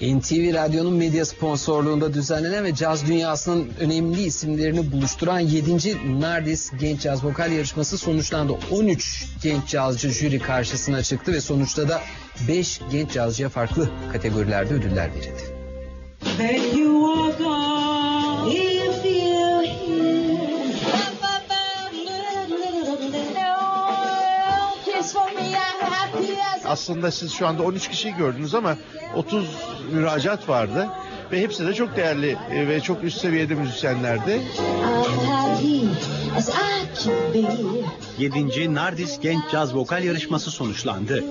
NTV Radyo'nun medya sponsorluğunda düzenlenen ve caz dünyasının önemli isimlerini buluşturan 7. Nardis Genç Caz Vokal Yarışması sonuçlandı. 13 genç cazcı jüri karşısına çıktı ve sonuçta da 5 genç cazcıya farklı kategorilerde ödüller verildi. For me, Aslında siz şu anda 13 kişiyi gördünüz ama 30 müracaat vardı ve hepsi de çok değerli e, ve çok üst seviyede müzisyenlerdi. I'm happy as I can be. 7. Nardis Genç Caz Vokal Yarışması sonuçlandı.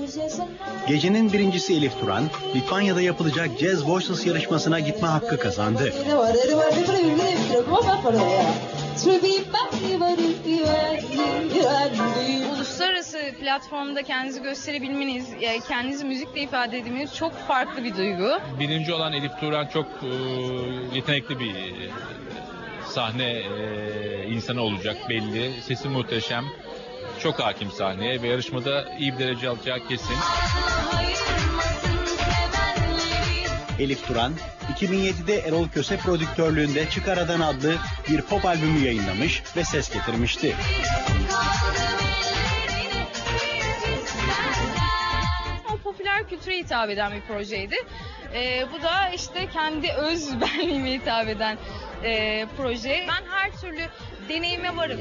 Gecenin birincisi Elif Turan, Litvanya'da yapılacak Jazz Voices yarışmasına gitme hakkı kazandı. Platformda kendinizi gösterebilmeniz, kendinizi müzikle ifade edilmeniz çok farklı bir duygu. Birinci olan Elif Turan çok e, yetenekli bir e, sahne e, insanı olacak belli. Sesi muhteşem. Çok hakim sahneye ve yarışmada iyi bir derece alacağı kesin. Elif Turan, 2007'de Erol Köse prodüktörlüğünde Çıkaradan adlı bir pop albümü yayınlamış ve ses getirmişti. Kültüre hitap eden bir projeydi. E, bu da işte kendi öz benliğime hitap eden e, proje. Ben her türlü deneyime varım.